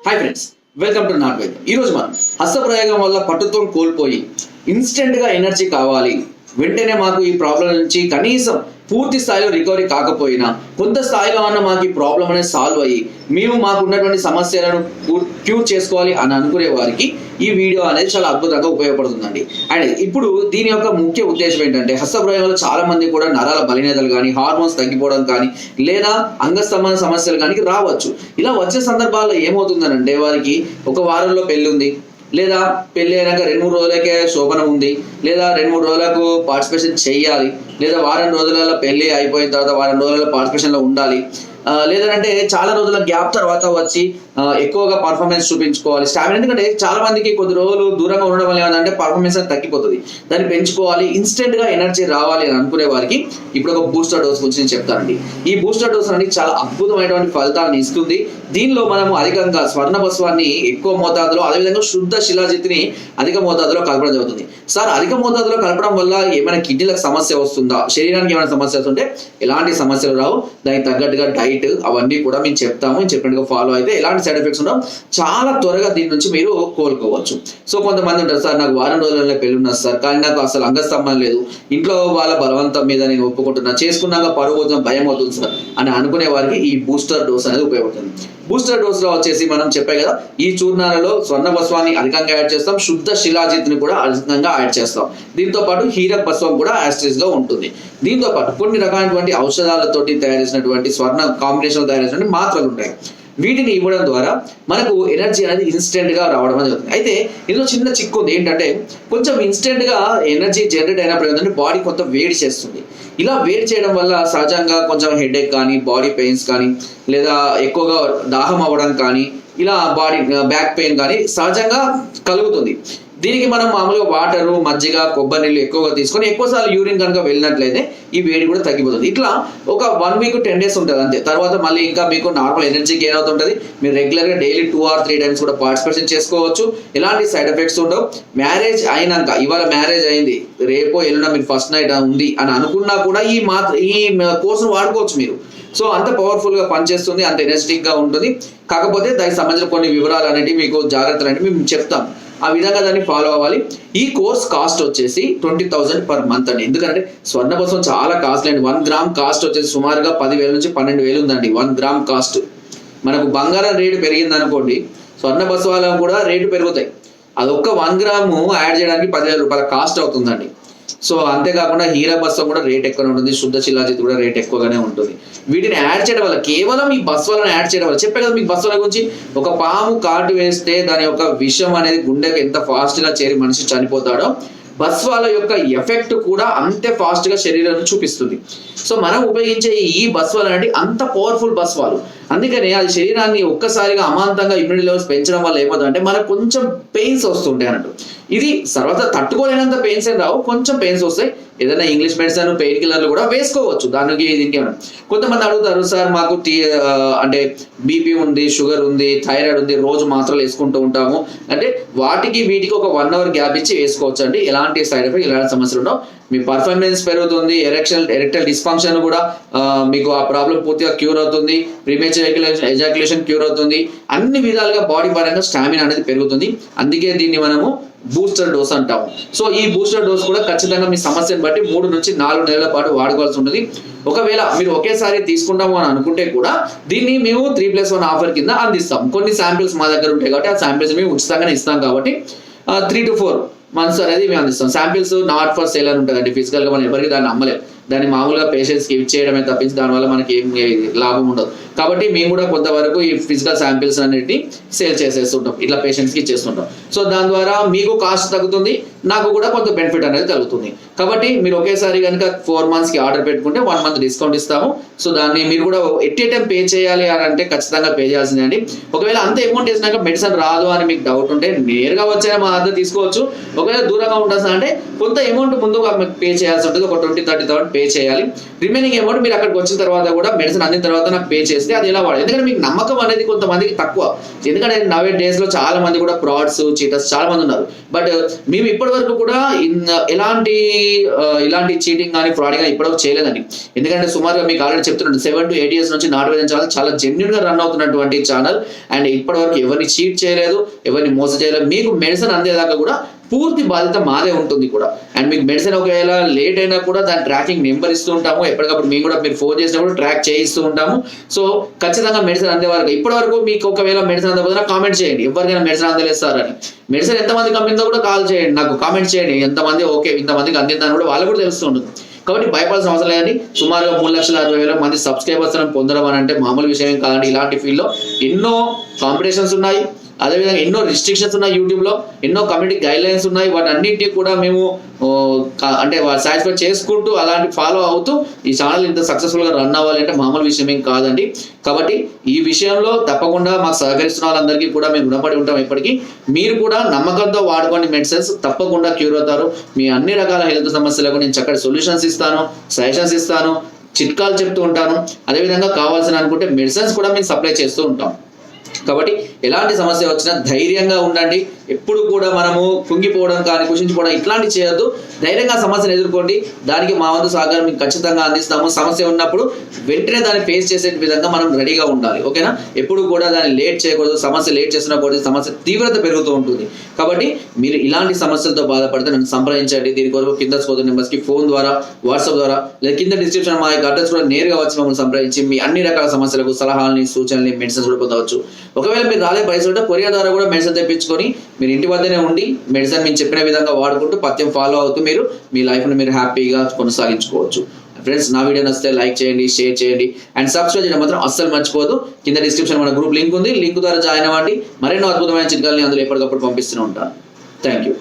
Hi friends welcome to నాట్ వైద్యం ఈరోజు మనం హస్తప్రయోగం వల్ల పట్టుత్వం కోల్పోయి ఇన్స్టెంట్గా ఎనర్జీ కావాలి. వెంటనే మాకు ఈ ప్రాబ్లం నుంచి కనీసం పూర్తి స్థాయిలో రికవరీ కాకపోయినా కొంత స్థాయిలో అన్న మాకు ఈ ప్రాబ్లం అనేది సాల్వ్ అయ్యి మేము మాకు ఉన్నటువంటి సమస్యలను క్యూర్ చేసుకోవాలి అని అనుకునే వారికి ఈ వీడియో అనేది చాలా అద్భుతంగా ఉపయోగపడుతుందండి. అండ్ ఇప్పుడు దీని యొక్క ముఖ్య ఉద్దేశం ఏంటంటే హస్తప్రయోగంలో చాలా మంది కూడా నరాల బలినేతలు కానీ హార్మోన్స్ తగ్గిపోవడం కానీ లేదా అంగస్తంభన సమస్యలు కానీ రావచ్చు. ఇలా వచ్చే సందర్భాల్లో ఏమవుతుందనంటే వారికి ఒక వారంలో పెళ్ళి ఉంది. లేదా పెళ్ళి అయినాక రెండు మూడు రోజులకే శోభనం ఉంది. లేదా రెండు మూడు రోజులకు పార్టిసిపేషన్ చేయాలి. లేదా వారం రోజులలో పెళ్ళి అయిపోయిన తర్వాత వారం రోజులలో పార్టిసిపేషన్లో ఉండాలి. లేదంటే చాలా రోజుల గ్యాప్ తర్వాత వచ్చి ఎక్కువగా పర్ఫార్మెన్స్ చూపించుకోవాలి. స్టామినా ఎందుకంటే చాలా మందికి కొద్ది రోజులు దూరంగా ఉండడం వల్ల ఏమంటే పర్ఫార్మెన్స్ అనేది తగ్గిపోతుంది. దాన్ని పెంచుకోవాలి ఇన్స్టెంట్గా ఎనర్జీ రావాలి అని అనుకునే వారికి ఇప్పుడు ఒక బూస్టర్ డోస్ గురించి నేను చెప్తానండి. ఈ బూస్టర్ డోస్ అనేది చాలా అద్భుతమైనటువంటి ఫలితాలను ఇస్తుంది. దీనిలో మనము అధికంగా స్వర్ణ బస్వాన్ని ఎక్కువ మోతాదులో అదేవిధంగా శుద్ధ శిలాజిత్ని అధిక మోతాదులో కలపడం జరుగుతుంది. సార్ అధిక మోతాదులో కలపడం వల్ల ఏమైనా కిడ్నీలకు సమస్య వస్తుందా? శరీరానికి ఏమైనా సమస్య వస్తుంటే ఎలాంటి సమస్యలు రావు. దానికి తగ్గట్టుగా డైట్ అవన్నీ కూడా మేము చెప్తాము. చెప్పినట్టుగా ఫాలో అయితే ఎలాంటి సైడ్ ఎఫెక్ట్స్ ఉండవు. చాలా త్వరగా దీని నుంచి మీరు కోలుకోవచ్చు. సో కొంతమంది ఉంటారు సార్ నాకు వారం రోజులలో పెళ్ళి ఉన్నది సార్. కానీ నాకు అసలు అంగస్తంభం లేదు. ఇంట్లో వాళ్ళ బలవంతం మీద నేను ఒప్పుకుంటున్నా. చేసుకున్నాక పరువు భయం అవుతుంది సార్. అని అనుకునే వారికి ఈ బూస్టర్ డోస్ అనేది ఉపయోగపడుతుంది. బూస్టర్ డోస్లో వచ్చేసి మనం చెప్పే కదా ఈ చూర్ణాలలో స్వర్ణ భస్వాన్ని అధికంగా యాడ్ చేస్తాం శుద్ధ శిలాజిత్ని కూడా అధికంగా యాడ్ చేస్తాం. దీంతో పాటు హీరక్ భస్వం కూడా యాస్ట్రిస్లో ఉంటుంది. దీంతో పాటు కొన్ని రకాలైనటువంటి ఔషధాలతోటి తయారు చేసినటువంటి స్వర్ణ కాంబినేషన్ తయారు చేసినటువంటి మాత్రలు ఉంటాయి. వీటిని ఇవ్వడం ద్వారా మనకు ఎనర్జీ అనేది ఇన్స్టెంట్గా రావడం అనేది జరుగుతుంది. అయితే ఇందులో చిన్న చిక్కు ఉంది. ఏంటంటే కొంచెం ఇన్స్టెంట్గా ఎనర్జీ జనరేట్ అయినప్పుడు ఏంటంటే బాడీ కొంత వేడి చేస్తుంది. ఇలా వేడి చేయడం వల్ల సహజంగా కొంచెం హెడేక్ కానీ బాడీ పెయిన్స్ కానీ లేదా ఎక్కువగా దాహం అవ్వడం కానీ ఇలా బాడీ బ్యాక్ పెయిన్ కానీ సహజంగా కలుగుతుంది. దీనికి మనం మామూలుగా వాటరు మజ్జిగ కొబ్బరి నీళ్ళు ఎక్కువగా తీసుకొని ఎక్కువసార్లు యూరిన్ కనుక వెళ్ళినట్లయితే ఈ వేడి కూడా తగ్గిపోతుంది. ఇట్లా ఒక వన్ వీక్ టెన్ డేస్ ఉంటుంది అంతే. తర్వాత మళ్ళీ ఇంకా మీకు నార్మల్ ఎనర్జీ గెయిన్ అవుతుంటుంది. మీరు రెగ్యులర్గా daily two or three times కూడా పార్టిసిపేషన్ చేసుకోవచ్చు. ఎలాంటి సైడ్ ఎఫెక్ట్స్ ఉండవు. మ్యారేజ్ అయినాక ఇవాళ మ్యారేజ్ అయింది. రేపో ఎల్లుండ మీరు ఫస్ట్ నైట్ ఉంది అని అనుకున్నా కూడా ఈ మాత్ర ఈ కోర్సును వాడుకోవచ్చు మీరు. సో అంత పవర్ఫుల్గా పనిచేస్తుంది అంత ఎనర్జెటిక్గా ఉంటుంది. కాకపోతే దానికి సంబంధించిన కొన్ని వివరాలు అనేవి మీకు జాగ్రత్తలు అనేవి మేము చెప్తాం. ఆ విధంగా దాన్ని ఫాలో అవ్వాలి. ఈ కోర్స్ కాస్ట్ వచ్చేసి ట్వంటీ థౌసండ్ పర్ మంత్ అండి. ఎందుకంటే స్వర్ణ కోసం చాలా కాస్ట్లీ అండి. వన్ గ్రామ్ కాస్ట్ వచ్చేసి సుమారుగా పదివేల నుంచి పన్నెండు వేలు ఉందండి. వన్ గ్రామ్ కాస్ట్ మనకు బంగారం రేటు పెరిగింది అనుకోండి స్వర్ణ బస్వాలకు కూడా రేటు పెరుగుతాయి. అదొక్క వన్ గ్రాము యాడ్ చేయడానికి పదివేల రూపాయల కాస్ట్ అవుతుందండి. సో అంతేకాకుండా హీరా బస్సు కూడా రేట్ ఎక్కువ ఉంటుంది శుద్ధ శిలాజిత్ కూడా రేట్ ఎక్కువగానే ఉంటుంది. వీటిని యాడ్ చేయడం వల్ల కేవలం ఈ బస్సులను యాడ్ చేయడం వల్ల చెప్పే కదా మీకు బస్సుల గురించి ఒక పాము కాటు వేస్తే దాని యొక్క విషం అనేది గుండెకి ఎంత ఫాస్ట్గా చేరి మనిషి చనిపోతాడో బస్వాల యొక్క ఎఫెక్ట్ కూడా అంతే ఫాస్ట్గా శరీరాన్ని చూపిస్తుంది. సో మనం ఉపయోగించే ఈ బస్వాలు అనేది అంత పవర్ఫుల్ బస్వాలు. అందుకని అది శరీరాన్ని ఒక్కసారిగా అమాంతంగా ఇమ్యూనిటీ లెవెల్స్ పెంచడం వల్ల ఏమవుతుందంటే మనకు కొంచెం పెయిన్స్ వస్తుంటాయి అన్నట్టు. ఇది తర్వాత తట్టుకోలేనంత పెయిన్స్ ఏం రావు కొంచెం పెయిన్స్ వస్తాయి. ఏదైనా ఇంగ్లీష్ మెడిసిన్ పెయిన్ కిల్లర్లు కూడా వేసుకోవచ్చు. దానికి దీనికి ఏమైనా కొంతమంది అడుగుతారు సార్ మాకు టీ అంటే బీపీ ఉంది షుగర్ ఉంది థైరాయిడ్ ఉంది రోజు మాత్రలు వేసుకుంటూ ఉంటాము. అంటే వాటికి వీటికి ఒక వన్ అవర్ గ్యాప్ ఇచ్చి వేసుకోవచ్చు అండి ఎలాంటి సైడ్ ఎఫెక్ట్ ఎలాంటి సమస్యలు ఉండవు. మీ పర్ఫార్మెన్స్ పెరుగుతుంది ఎరెక్షన్ ఎరెక్టల్ డిస్ఫంక్షన్ కూడా మీకు ఆ ప్రాబ్లం పూర్తిగా క్యూర్ అవుతుంది. ప్రీమేచర్ ఎజాక్యులేషన్ క్యూర్ అవుతుంది. అన్ని విధాలుగా బాడీ పరంగా స్టామినా అనేది పెరుగుతుంది. అందుకే దీన్ని మనము బూస్టర్ డోస్ అంటాము. సో ఈ బూస్టర్ డోస్ కూడా ఖచ్చితంగా మీ సమస్యను బట్టి మూడు నుంచి నాలుగు నెలల పాటు వాడుకోవాల్సి ఉంటుంది. ఒకవేళ మీరు ఒకేసారి తీసుకుంటాము అని అనుకుంటే కూడా దీన్ని మేము త్రీ ప్లస్ వన్ ఆఫర్ కింద అందిస్తాం. కొన్ని శాంపిల్స్ మా దగ్గర ఉంటాయి కాబట్టి ఆ శాంపిల్స్ మేము ఉచితంగానే ఇస్తాం కాబట్టి త్రీ టు ఫోర్ మంత్స్ అనేది మేము అందిస్తాం. శాంపిల్స్ నాట్ ఫర్ సేల్ అని ఉంటుందండి. ఫిజికల్గా మనం ఎవరికి దాన్ని నమ్మలేదు దాన్ని మామూలుగా పేషెంట్స్కి ఇచ్చేయడమే తప్పించి దానివల్ల మనకి ఏం లాభం ఉండదు. కాబట్టి మేము కూడా కొంతవరకు ఈ ఫిజికల్ శాంపిల్స్ అన్నిటిని సేల్ చేసేస్తుంటాం. ఇట్లా పేషెంట్స్కి ఇచ్చేస్తుంటాం. సో దాని ద్వారా మీకు కాస్ట్ తగ్గుతుంది నాకు కూడా కొంత బెనిఫిట్ అనేది కలుగుతుంది కాబట్టి మీరు ఒకేసారి కనుక ఫోర్ మంత్స్కి ఆర్డర్ పెట్టుకుంటే వన్ మంత్ డిస్కౌంట్ ఇస్తాము. సో దాన్ని మీరు కూడా ఎట్ ఏ టైం పే చేయాలి అని అంటే ఖచ్చితంగా పే చేయాల్సిందే అండి ఒకవేళ అంత అమౌంట్ వేసినాక మెడిసిన్ రాదు అని మీకు డౌట్ ఉంటే నేరుగా వచ్చే మా దగ్గర తీసుకోవచ్చు. ఒకవేళ దూరంగా ఉంటుంది అంటే కొంత అమౌంట్ ముందుగా పే చేయాల్సి ఉంటుంది. ఒక twenty thirty thousand pay pay చేయాలి. రిమైనింగ్ అమౌంట్ మీరు అక్కడికి వచ్చిన తర్వాత కూడా మెడిసిన్ అందిన తర్వాత నాకు పే చేస్తే అది ఎలా వాడాలి? ఎందుకంటే మీకు నమ్మకం అనేది కొంతమందికి తక్కువ. ఎందుకంటే నవే డేస్లో చాలా మంది కూడా ఫ్రాడ్స్ చీటర్స్ చాలా మంది ఉన్నారు. బట్ మేము ఇప్పటి వరకు కూడా ఇన్- ఎలాంటి ఇలాంటి చీటింగ్ కానీ ఫ్రాడ్ కానీ ఇప్పటివరకు చేయలేదండి. ఎందుకంటే సుమారుగా మీకు ఆల్రెడీ చెప్తున్నాను సెవెన్ టు ఎయిట్ ఇయర్స్ నుంచి నాటు వేదం ఛానల్ చాలా జెన్యున్గా రన్ అవుతున్నటువంటి ఛానల్ అండ్ ఇప్పటివరకు ఎవరిని చీట్ చేయలేదు ఎవరిని మోసం చేయలేదు మీకు మెడిసిన్ అందేదాకా కూడా పూర్తి బాధ్యత మాదే ఉంటుంది కూడా. అండ్ మీకు మెడిసిన్ ఒకవేళ లేట్ అయినా కూడా దాని ట్రాకింగ్ నెంబర్ ఇస్తూ ఉంటాము. ఎప్పటికప్పుడు మేము కూడా మీరు ఫోన్ చేసినప్పుడు ట్రాక్ చేయిస్తూ ఉంటాము. సో ఖచ్చితంగా మెడిసిన్ అందే వరకు ఇప్పటి వరకు మీకు ఒకవేళ మెడిసిన్ అందకపోతే కామెంట్ చేయండి. ఎవరికైనా మెడిసిన్ అందలేస్తారని. మెడిసిన్ ఎంతమంది కంపెనీతో కూడా కాల్ చేయండి. నాకు కామెంట్ చేయండి. ఎంతమంది ఓకే ఇంతమందికి అందిందని కూడా వాళ్ళకు కూడా తెలుస్తుంటుంది. కాబట్టి భయపడాల్సిన అవసరం లేదండి. సుమారుగా మూడు లక్షల అరవై వేల మంది సబ్స్క్రైబర్స్ పొందడం అని అంటే మామూలు విషయం కాదండి. ఇలాంటి ఫీల్డ్లో ఎన్నో కాంపిటీషన్స్ ఉన్నాయి. అదేవిధంగా ఎన్నో రిస్ట్రిక్షన్స్ ఉన్నాయి యూట్యూబ్లో ఎన్నో కమ్యూనిటీ గైడ్ లైన్స్ ఉన్నాయి. వాటన్నిటిని కూడా మేము అంటే సాటిస్ఫై చేసుకుంటూ అలాంటి ఫాలో అవుతూ ఈ ఛానల్ ఇంత సక్సెస్ఫుల్గా రన్ అవ్వాలి అంటే మామూలు విషయం ఏం కాదండి. కాబట్టి ఈ విషయంలో తప్పకుండా మాకు సహకరిస్తున్న వాళ్ళందరికీ కూడా మేము రుణపడి ఉంటాం ఇప్పటికీ. మీరు కూడా నమ్మకంతో వాడుకోండి మెడిసిన్స్ తప్పకుండా క్యూర్ అవుతారు. మీ అన్ని రకాల హెల్త్ సమస్యలకు నేను చక్కటి సొల్యూషన్స్ ఇస్తాను సజెషన్స్ ఇస్తాను చిట్కాలు చెప్తూ ఉంటాను. అదేవిధంగా కావాల్సిన అనుకుంటే మెడిసిన్స్ కూడా మేము సప్లై చేస్తూ ఉంటాం. కాబట్టి ఎలాంటి సమస్య వచ్చినా ధైర్యంగా ఉండండి. ఎప్పుడు కూడా మనము కుంగిపోవడం కానీ కుషించిపోవడం ఇట్లాంటివి చేయొద్దు. ధైర్యంగా సమస్యను ఎదుర్కోండి. దానికి మా వంతు సహకారం మీకు ఖచ్చితంగా అందిస్తాము. సమస్య ఉన్నప్పుడు వెంటనే దాన్ని ఫేస్ చేసే విధంగా మనం రెడీగా ఉండాలి. ఓకేనా? ఎప్పుడు కూడా దాన్ని లేట్ చేయకూడదు. సమస్య లేట్ చేసిన కూడా సమస్య తీవ్రత పెరుగుతూ ఉంటుంది. కాబట్టి మీరు ఇలాంటి సమస్యలతో బాధపడితే నన్ను సంప్రదించండి. దీని కొరకు కింద సోదరు నెంబర్స్కి ఫోన్ ద్వారా వాట్సాప్ ద్వారా లేదా కింద డిస్క్రిప్షన్ మా యొక్క అడ్రస్ కూడా నేరుగా వచ్చి మమ్మల్ని సంప్రదించి మీ అన్ని రకాల సమస్యలకు సలహాలని సూచనల్ని మెడిసిన్స్ కూడా పొందవచ్చు. ఒకవేళ మీరు రాలే పరిస్థితి ఉంటే కొరియర్ ద్వారా కూడా మెడిసిన్ తెప్పించుకొని మీరు ఇంటి వద్దనే ఉండి మెడిసిన్ మేము చెప్పిన విధంగా వాడుకుంటూ పథ్యం ఫాలో అవుతూ మీరు మీ లైఫ్ని మీరు హ్యాపీగా కొనసాగించుకోవచ్చు. ఫ్రెండ్స్ నా వీడియో నచ్చితే లైక్ చేయండి షేర్ చేయండి అండ్ సబ్స్క్రైబ్ చేయడం మాత్రం అస్సలు మర్చిపోదు కింద డిస్క్రిప్షన్ మన గ్రూప్ లింక్ ఉంది. లింక్ ద్వారా జాయిన్ అవ్వండి. మరెన్నో అద్భుతమైన చిట్కాలని అందులో ఎప్పటికప్పుడు పంపిస్తూనే ఉంటాను. Thank you